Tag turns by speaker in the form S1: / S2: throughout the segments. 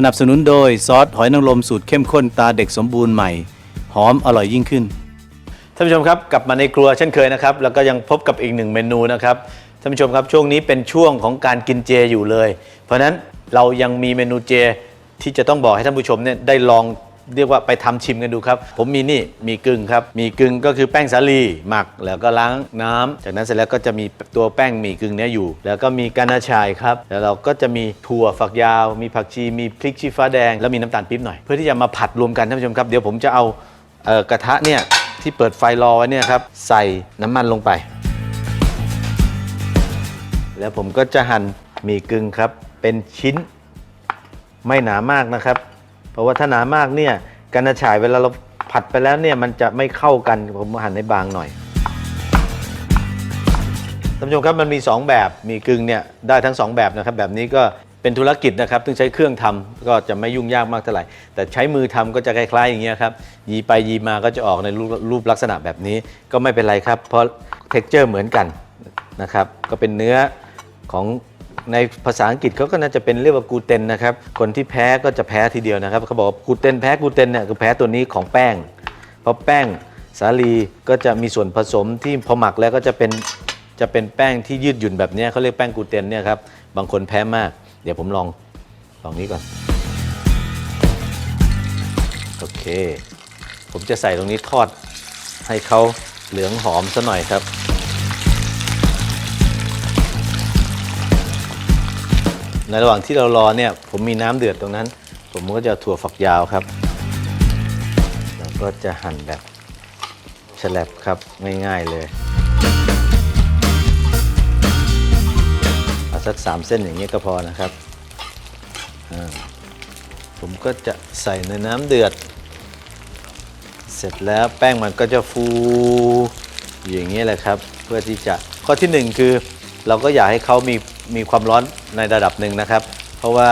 S1: สนับสนุนโดยซอสหอยนางรมสูตรเข้มข้นตาเด็กสมบูรณ์ใหม่ หอมอร่อยยิ่งขึ้น ท่านผู้ชมครับกลับมาในครัวเช่นเคยนะครับ แล้วก็ยังพบกับอีกหนึ่งเมนูนะครับท่านผู้ชมครับช่วงนี้เป็นช่วงของการกินเจอยู่เลย เพราะฉะนั้นเรายังมีเมนูเจที่จะต้องบอกให้ท่านผู้ชมเนี่ยได้ลอง เรียกว่าไปทำชิมกันดูครับ ผมมีนี่มีกึ่งครับ มีกึ่งก็คือแป้งสาลีหมักแล้วก็ล้างน้ำจากนั้นเสร็จแล้วก็จะมีตัวแป้งหมี่กึ่งเนี้ยอยู่ แล้วก็มีกานาชายครับ แล้วเราก็จะมีถั่วฝักยาว มีผักชี มีพริกชี้ฟ้าแดง แล้วมีน้ำตาลปี๊บหน่อย เพื่อที่จะมาผัดรวมกันท่านผู้ชมครับ เดี๋ยวผมจะเอากระทะเนี่ยที่เปิดไฟรอไว้เนี่ยครับใส่น้ำมันลงไป แล้วผมก็จะหั่นหมี่กึ่งครับเป็นชิ้นไม่หนามากนะครับ ราะว่าถ้าหนามากเนี่ยกันฉายเวลาเราผัดไปแล้วเนี่ยมันจะไม่เข้ากันผมหั่นให้บางหน่อยท่านผู้ชมครับมันมี 2 แบบมีกึ่งเนี่ยได้ทั้ง 2 แบบนะครับ แบบนี้ก็เป็นธุรกิจนะครับซึ่งใช้เครื่องทำก็จะไม่ยุ่งยากมากเท่าไหร่ แต่ใช้มือทำก็จะคล้ายๆอย่างเงี้ยครับยีไปยีมาก็จะออกในรูปรูปลักษณะแบบนี้ก็ไม่เป็นไรครับ เพราะเท็กเจอร์เหมือนกันนะครับก็เป็นเนื้อของ ในภาษาอังกฤษเขาก็น่าจะเป็นเรียกว่ากูเตนนะครับ คนที่แพ้ก็จะแพ้ทีเดียวนะครับเขาบอกกูเตนแพ้กูเตนเนี่ยคือแพ้ตัวนี้ของแป้ง เพราะแป้งสาลีก็จะมีส่วนผสมที่พอหมักแล้วก็จะเป็นจะเป็นแป้งที่ยืดหยุ่นแบบนี้เขาเรียกแป้งกลูเตนเนี่ยครับบางคนแพ้มาก เดี๋ยวผมลองลองนี้ก่อนโอเค ผมจะใส่ตรงนี้ทอดให้เขาเหลืองหอมซะหน่อยครับ ในระหว่างที่เรารอเนี่ยผมมีน้ำเดือดตรงนั้น ผมก็จะถั่วฝักยาวครับแล้วก็จะหั่นแบบฉลับครับง่ายๆเลยเอาสักสามเส้นอย่างนี้ยก็พอนะครับผมก็จะใส่ในน้ำเดือด เสร็จแล้วแป้งมันก็จะฟูอย่างนี้แหละครับ เพื่อที่จะข้อที่หนึ่งคือ เราก็อยากให้เขามี มีความร้อนในระดับหนึ่งนะครับ เพราะว่า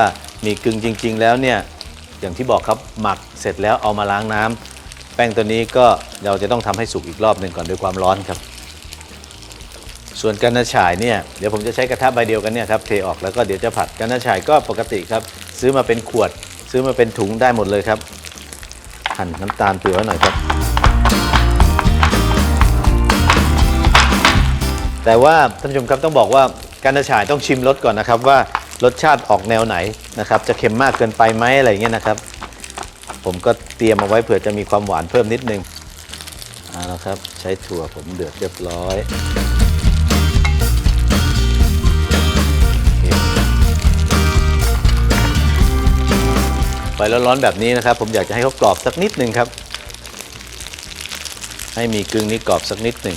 S1: มีกึ่งจริง ๆ แล้วเนี่ยอย่างที่บอกครับหมักเสร็จแล้วเอามาล้างน้ำแป้งตัวนี้ก็เราจะต้องทำให้สุกอีกรอบหนึ่งก่อนด้วยความร้อนครับ ส่วนกันนาฉายเนี่ยเดี๋ยวผมจะใช้กระทะใบเดียวกันเนี่ยครับเทออกแล้วก็เดี๋ยวจะผัดกันนาฉายก็ปกติครับ ซื้อมาเป็นขวด ซื้อมาเป็นถุงได้หมดเลยครับหั่นน้ำตาลเปลือกหน่อยครับ แต่ว่าท่านผู้ชมครับต้องบอกว่า การฉายต้องชิมรสก่อนนะครับว่ารสชาติออกแนวไหนนะครับ จะเค็มมากเกินไปไหมอะไรเงี้ยนะครับ ผมก็เตรียมเอาไว้เผื่อจะมีความหวานเพิ่มนิดนึงเอาละครับ ใช้ถั่วผมเดือดเรียบร้อยไฟร้อนๆแบบนี้นะครับ ผมอยากจะให้เขากรอบสักนิดหนึ่งครับ ให้มีกึ่งนี้กรอบสักนิดหนึ่ง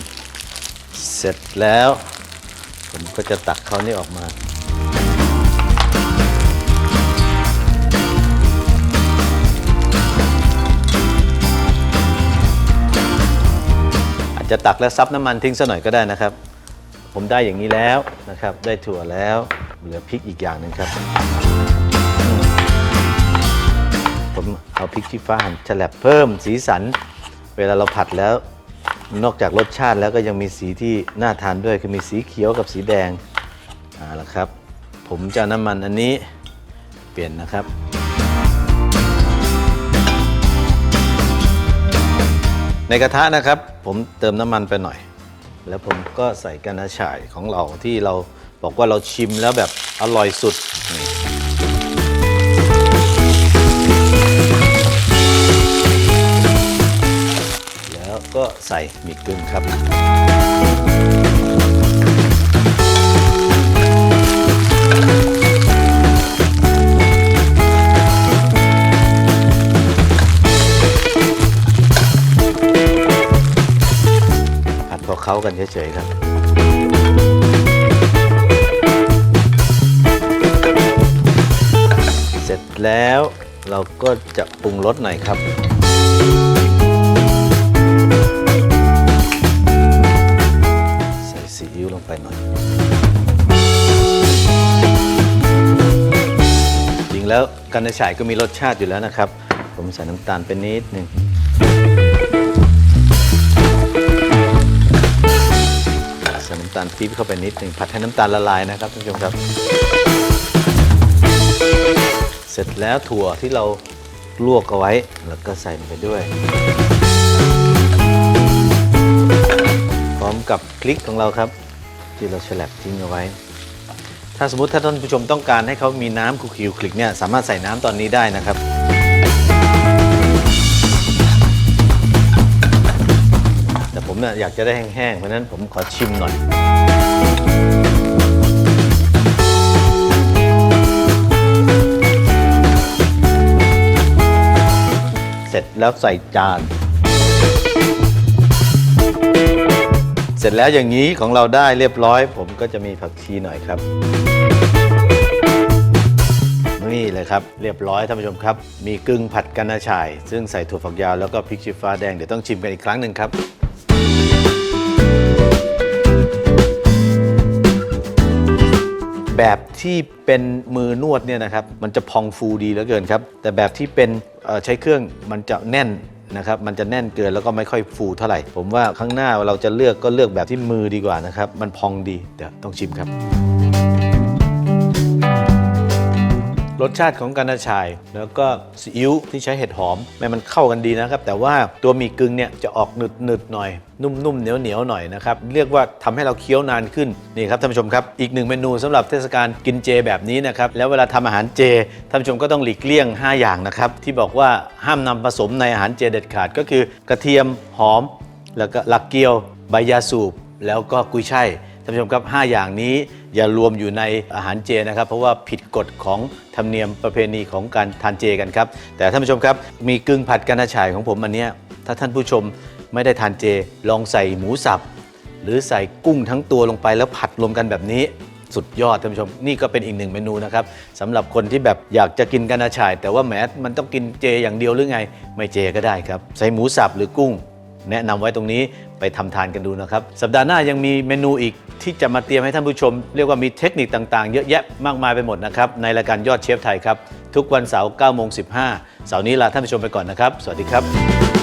S1: เสร็จแล้ว ผมก็จะตักเขานี่ออกมา อาจจะตักแล้วซับน้ำมันทิ้งซะหน่อยก็ได้นะครับ ผมได้อย่างนี้แล้วนะครับ ได้ถั่วแล้วเหลือพริกอีกอย่างหนึ่งครับ ผมเอาพริกชี้ฟ้าหั่นฉลับเพิ่มสีสัน เวลาเราผัดแล้ว นอกจากรสชาติแล้วก็ยังมีสีที่น่าทานด้วยคือมีสีเขียวกับสีแดงเอาละครับ ผมจะน้ำมันอันนี้เปลี่ยนนะครับ ในกระทะนะครับ ผมเติมน้ำมันไปหน่อย แล้วผมก็ใส่กระฉ่ายของเราที่เราบอกว่าเราชิมแล้วแบบอร่อยสุดนี่ ก็ใส่หมี่กึ่งครับ ผัดพอเข้ากันเฉยๆครับเสร็จแล้วเราก็จะปรุงรสหน่อยครับ กันในฉายก็มีรสชาติอยู่แล้วนะครับ ผมใส่น้ำตาลไปนิดหนึ่งใส่น้ำตาลปี๊บเข้าไปนิดหนึ่งผัดให้น้ำตาลละลายนะครับท่านผู้ชมครับ เสร็จแล้วถั่วที่เราลวกเอาไว้แล้วก็ใส่ไปด้วย พร้อมกับพริกของเราครับ ที่เราฉลับทิ้งเอาไว้ ถ้าสมมติถ้าท่านผู้ชมต้องการให้เขามีน้ำคุกคิวคลิกเนี่ยสามารถใส่น้ำตอนนี้ได้นะครับ แต่ผมเนี่ยอยากจะได้แห้งๆ เพราะฉะนั้นผมขอชิมหน่อย เสร็จแล้วใส่จาน เสร็จแล้วอย่างนี้ของเราได้เรียบร้อย ผมก็จะมีผักชีหน่อยครับ นี่เลยครับเรียบร้อยท่านผู้ชมครับ มีกึ่งผัดกะนาช่าย ซึ่งใส่ถั่วฝักยาวแล้วก็พริกชี้ฟ้าแดงเดี๋ยวต้องชิมกันอีกครั้งหนึ่งครับแบบที่เป็นมือนวดเนี่ยนะครับมันจะพองฟูดีเหลือเกินครับ แต่แบบที่เป็นใช้เครื่องมันจะแน่น นะครับมันจะแน่นเกินแล้วก็ไม่ค่อยฟูเท่าไหร่ ผมว่าข้างหน้าเราจะเลือกก็เลือกแบบที่มือดีกว่านะครับ มันพองดีเดี๋ยวต้องชิมครับ รสชาติของกานาชาย แล้วก็ซีอิ๊วที่ใช้เห็ดหอมแม้มันเข้ากันดีนะครับ แต่ว่าตัวมีกึ่งเนี่ยจะออกหนึดหนึดหน่อย นุ่มๆเหนียวเหนียวหน่อยนะครับ เรียกว่าทำให้เราเคี้ยวนานขึ้นนี่ครับท่านผู้ชมครับ อีกหนึ่งเมนูสำหรับเทศกาลกินเจแบบนี้นะครับ แล้วเวลาทำอาหารเจท่านผู้ชมก็ต้องหลีกเลี่ยง 5 อย่างนะครับที่บอกว่าห้ามนำผสมในอาหารเจเด็ดขาดก็คือกระเทียมหอม แล้วก็หลักเกียวใบยาสูบแล้วก็กุยช่ายานผู้ชมครับ 5 อย่างนี้อย่ารวมอยู่ในอาหารเจนะครับ เพราะว่าผิดกฎของธรรมเนียมประเพณีของการทานเจกันครับ แต่ท่านผู้ชมครับ มีกึ่งผัดกะนาฉายของผมอันนี้ถ้าท่านผู้ชมไม่ได้ทานเจ ลองใส่หมูสับ หรือใส่กุ้งทั้งตัวลงไปแล้วผัดรวมกันแบบนี้สุดยอดท่านผู้ชม นี่ก็เป็นอีกหนึ่งเมนูนะครับสำหรับคนที่แบบอยากจะกินกะนาฉาย แต่ว่าแหมมันต้องกินเจอย่างเดียวหรือไง ไม่เจก็ได้ครับ ใส่หมูสับหรือกุ้ง แนะนำไว้ตรงนี้ไปทำทานกันดูนะครับ สัปดาห์หน้ายังมีเมนูอีก ที่จะมาเตรียมให้ท่านผู้ชม เรียกว่ามีเทคนิคต่างๆ เยอะแยะมากมายไปหมดนะครับ ในรายการยอดเชฟไทยครับ ทุกวันเสาร์9โมง15 เสาร์นี้ลาท่านผู้ชมไปก่อนนะครับ สวัสดีครับ